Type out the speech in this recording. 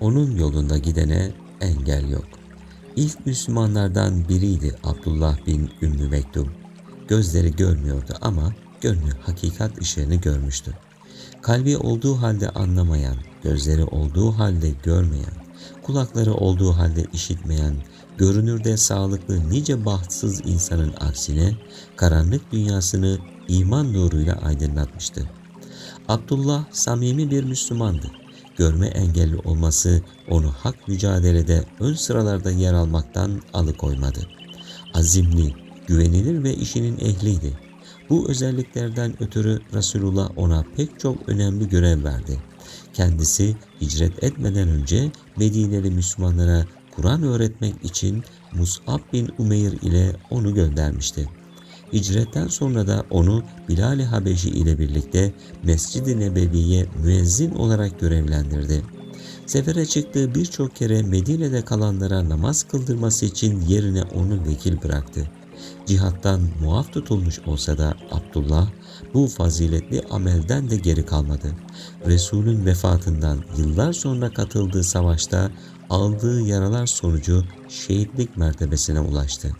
onun yolunda gidene engel yok. İlk Müslümanlardan biriydi Abdullah bin Ümmü Mektum. Gözleri görmüyordu ama gönlü hakikat ışığını görmüştü. Kalbi olduğu halde anlamayan, gözleri olduğu halde görmeyen, kulakları olduğu halde işitmeyen, görünürde sağlıklı nice bahtsız insanın aksine karanlık dünyasını iman nuruyla aydınlatmıştı. Abdullah samimi bir Müslümandı. Görme engelli olması onu hak mücadelede ön sıralarda yer almaktan alıkoymadı. Azimli, güvenilir ve işinin ehliydi. Bu özelliklerden ötürü Resulullah ona pek çok önemli görev verdi. Kendisi hicret etmeden önce Medineli Müslümanlara Kur'an öğretmek için Mus'ab bin Umeyr ile onu göndermişti. Hicretten sonra da onu Bilal-i Habeşi ile birlikte Mescid-i Nebevi'ye müezzin olarak görevlendirdi. Sefere çıktığı birçok kere Medine'de kalanlara namaz kıldırması için yerine onu vekil bıraktı. Cihattan muaf tutulmuş olsa da Abdullah bu faziletli amelden de geri kalmadı. Resulün vefatından yıllar sonra katıldığı savaşta aldığı yaralar sonucu şehitlik mertebesine ulaştı.